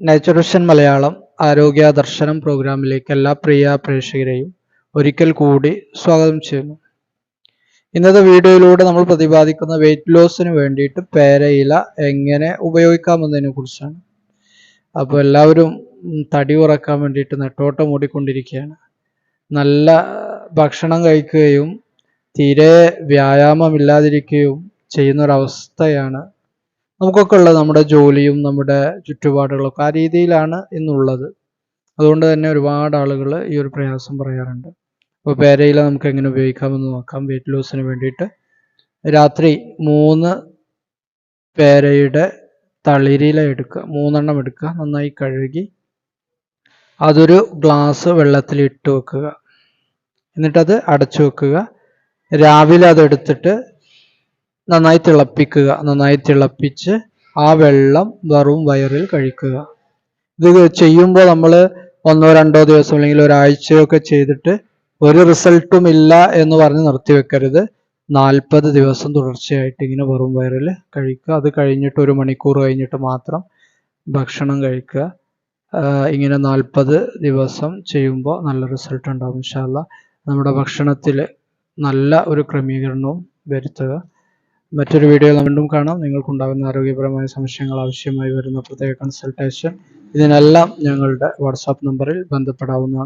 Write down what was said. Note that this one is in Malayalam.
നേച്ചർ മലയാളം ആരോഗ്യ ദർശനം പ്രോഗ്രാമിലേക്ക് എല്ലാ പ്രിയ പ്രേക്ഷകരെയും ഒരിക്കൽ കൂടി സ്വാഗതം ചെയ്യുന്നു. ഇന്നത്തെ വീഡിയോയിലൂടെ നമ്മൾ പ്രതിപാദിക്കുന്ന വെയിറ്റ് ലോസിന് വേണ്ടിയിട്ട് പേരയില എങ്ങനെ ഉപയോഗിക്കാമെന്നതിനെ കുറിച്ചാണ്. അപ്പോൾ എല്ലാവരും തടി കുറയ്ക്കാൻ വേണ്ടിയിട്ട് നെട്ടോട്ടം ഓടിക്കൊണ്ടിരിക്കുകയാണ് നല്ല ഭക്ഷണം കഴിക്കുകയും തീരെ വ്യായാമമില്ലാതിരിക്കുകയും ചെയ്യുന്ന ഒരവസ്ഥയാണ് നമുക്കൊക്കെ ഉള്ളത് നമ്മുടെ ജോലിയും നമ്മുടെ ചുറ്റുപാടുകളൊക്കെ ആ രീതിയിലാണ് ഇന്നുള്ളത്. അതുകൊണ്ട് തന്നെ ഒരുപാട് ആളുകൾ ഈ ഒരു പ്രയാസം പറയാറുണ്ട്. അപ്പോൾ പേരയില നമുക്ക് എങ്ങനെ ഉപയോഗിക്കാമെന്ന് നോക്കാം. വെയിറ്റ് ലോസിന് വേണ്ടിയിട്ട് രാത്രി മൂന്ന് പേരയുടെ തളിരില എടുക്കുക. മൂന്നെണ്ണം എടുക്കുക. നന്നായി കഴുകി അതൊരു ഗ്ലാസ് വെള്ളത്തിൽ ഇട്ട് വെക്കുക. എന്നിട്ടത് അടച്ചു വെക്കുക. രാവിലെ അതെടുത്തിട്ട് നന്നായി തിളപ്പിക്കുക. നന്നായി തിളപ്പിച്ച് ആ വെള്ളം വെറും വയറിൽ കഴിക്കുക. ഇത് ചെയ്യുമ്പോൾ നമ്മൾ ഒന്നോ രണ്ടോ ദിവസം അല്ലെങ്കിൽ ഒരാഴ്ചയൊക്കെ ചെയ്തിട്ട് ഒരു റിസൾട്ടും ഇല്ല എന്ന് പറഞ്ഞ് നിർത്തിവെക്കരുത് നാൽപ്പത് ദിവസം തുടർച്ചയായിട്ട് ഇങ്ങനെ വെറും വയറിൽ കഴിക്കുക. അത് കഴിഞ്ഞിട്ട് ഒരു മണിക്കൂർ കഴിഞ്ഞിട്ട് മാത്രം ഭക്ഷണം കഴിക്കുക. ഇങ്ങനെ നാൽപ്പത് ദിവസം ചെയ്യുമ്പോൾ നല്ല റിസൾട്ട് ഉണ്ടാകും ഇൻഷാല്ല നമ്മുടെ ഭക്ഷണത്തിൽ നല്ല ഒരു ക്രമീകരണവും വരുത്തുക. മറ്റൊരു വീഡിയോ വീണ്ടും കാണാം. നിങ്ങൾക്കുണ്ടാകുന്ന ആരോഗ്യപരമായ സംശയങ്ങൾ ആവശ്യമായി വരുന്ന പ്രത്യേക കൺസൾട്ടേഷൻ ഇതിനെല്ലാം ഞങ്ങളുടെ വാട്സാപ്പ് നമ്പറിൽ ബന്ധപ്പെടാവുന്നതാണ്.